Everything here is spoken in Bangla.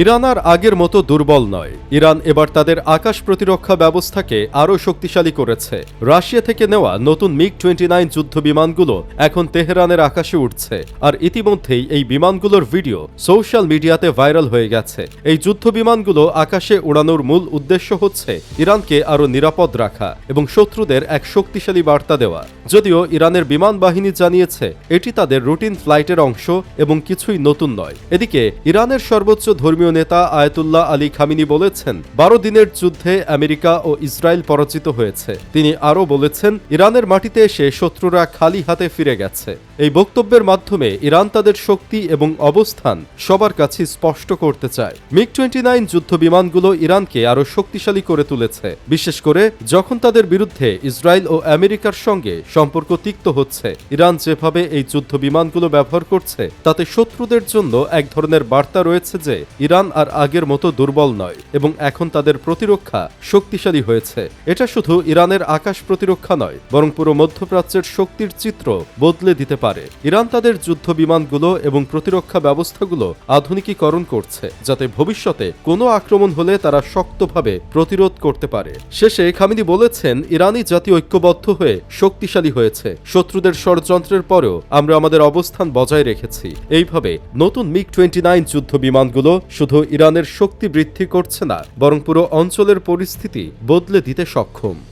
ইরান আর আগের মতো দুর্বল নয়। ইরান এবার তাদের আকাশ প্রতিরক্ষা ব্যবস্থাকে আরও শক্তিশালী করেছে। রাশিয়া থেকে নেওয়া নতুন মিগ টোয়েন্টি নাইন যুদ্ধ বিমানগুলো এখন তেহরানের আকাশে উঠছে আর ইতিমধ্যেই এই বিমানগুলোর ভিডিও সোশ্যাল মিডিয়াতে ভাইরাল হয়ে গেছে। এই যুদ্ধ বিমানগুলো আকাশে উড়ানোর মূল উদ্দেশ্য হচ্ছে ইরানকে আরও নিরাপদ রাখা এবং শত্রুদের এক শক্তিশালী বার্তা দেওয়া। যদিও ইরানের বিমান বাহিনী জানিয়েছে, এটি তাদের রুটিন ফ্লাইটের অংশ এবং কিছুই নতুন নয়। এদিকে ইরানের সর্বোচ্চ ধর্মীয় নেতা আয়াতুল্লাহ আলী খামিনি বলেছেন, বারো দিনের যুদ্ধে আমেরিকা ও ইসরায়েল পরাজিত হয়েছে। তিনি আরও বলেছেন, ইরানের মাটিতে এসে শত্রুরা খালি হাতে ফিরে গেছে। এই বক্তব্যের মাধ্যমে ইরান তাদের শক্তি এবং অবস্থান সবার কাছে স্পষ্ট করতে চায়। মিগ টোয়েন্টি নাইন যুদ্ধ বিমানগুলো ইরানকে আরও শক্তিশালী করে তুলেছে। বিশেষ করে, যখন তাদের বিরুদ্ধে ইসরায়েল ও আমেরিকার সঙ্গে সম্পর্ক তিক্ত হচ্ছে, ইরান যেভাবে এই যুদ্ধ বিমানগুলো ব্যবহার করছে, তাতে শত্রুদের জন্য এক ধরনের বার্তা রয়েছে যে ইরান আর আগের মতো দুর্বল নয় এবং এখন তাদের প্রতিরক্ষা শক্তিশালী হয়েছে। এটা শুধু ইরানের আকাশ প্রতিরক্ষা নয়, বরং পুরো মধ্যপ্রাচ্যের শক্তির চিত্র বদলে দিতে পারে। ইরান তাদের যুদ্ধ বিমানগুলো এবং প্রতিরক্ষা ব্যবস্থাগুলো আধুনিকীকরণ করছে, যাতে ভবিষ্যতে কোনো আক্রমণ হলে তারা শক্তভাবে প্রতিরোধ করতে পারে। শেষে খামিনি বলেছেন ইরানি জাতি ঐক্যবদ্ধ হয়ে শক্তিশালী হয়েছে। শত্রুদের ষড়যন্ত্রের পরেও আমরা আমাদের অবস্থান বজায় রেখেছি। এইভাবে নতুন মিগ টোয়েন্টি নাইন যুদ্ধ বিমানগুলো শুধু ইরানের শক্তি বৃদ্ধি করছে না বরং পুরো অঞ্চলের পরিস্থিতি বদলে দিতে সক্ষম।